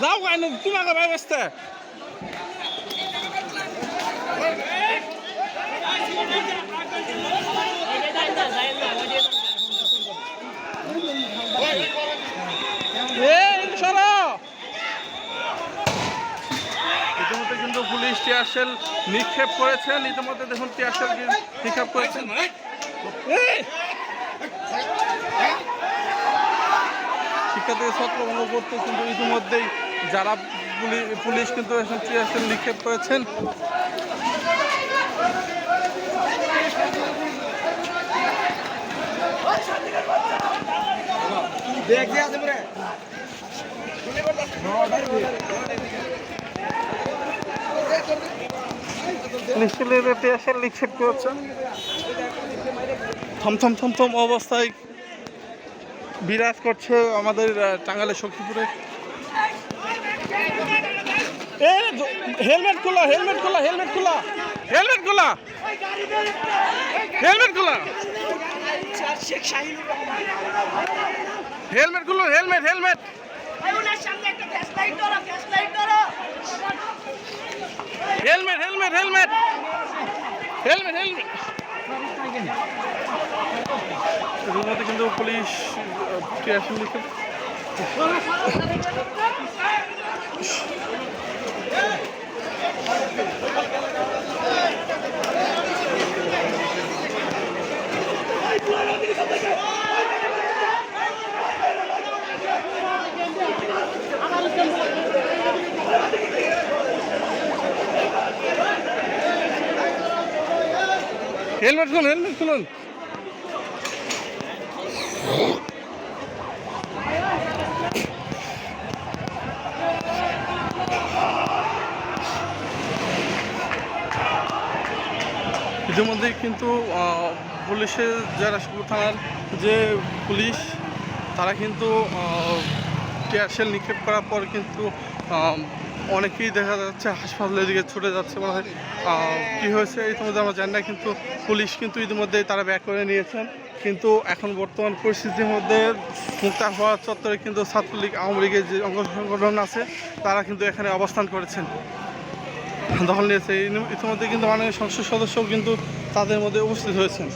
যাও কেন তোমাকে ভাই ব্যস্তে। ইতিমধ্যে কিন্তু পুলিশ টিয়ারশেল নিক্ষেপ করেছেন ইতিমধ্যে দেখুন টিয়ারশেল নিক্ষেপ করেছেন এই! শিক্ষার্থীদের ছত্রভঙ্গ করতে, কিন্তু ইতিমধ্যেই যারা পুলি- পুলিশ কিন্তু এখন টিয়ারশেল নিক্ষেপ করেছেন টিয়ারশেল নিক্ষেপ করেছেন থমথম থমথম অবস্থায় বিরাজ করছে আমাদের আহ, টাঙ্গাইলের সখীপুরে হেলমেট খোলা হেলমেট খোলা হেলমেট খোলা। হেলমেট খোলা। হেলমেট খোলা। হেলমেট খুলো helmet helmet. Helmet helmet helmet. Helmet helmet. রুমাতে কিন্তু পুলিশ টিয়ারশন লিখে হেলমেট খুলুন হেলমেট খুলুন। ইতিমধ্যেই কিন্তু পুলিশের যারা থানার যে পুলিশ, তারা কিন্তু টিয়ারশেল নিক্ষেপ করার পর কিন্তু অনেকেই দেখা যাচ্ছে হাসপাতালের দিকে ছুটে যাচ্ছে মনে হয়। কী হয়েছে ইতিমধ্যে আমরা জানি না, কিন্তু পুলিশ কিন্তু ইতিমধ্যেই তারা ব্যাক করে নিয়েছেন। কিন্তু এখন বর্তমান পরিস্থিতির মধ্যে মুক্তা হওয়ার চত্বরে কিন্তু ছাত্রলীগ, আওয়ামী লীগের যে অঙ্গ সংগঠন আছে, তারা কিন্তু এখানে অবস্থান করেছেন। দখল নিয়েছে। ইতিমধ্যে কিন্তু মাননীয় সংসদ সদস্যও কিন্তু তাদের মধ্যে উপস্থিত হয়েছেন।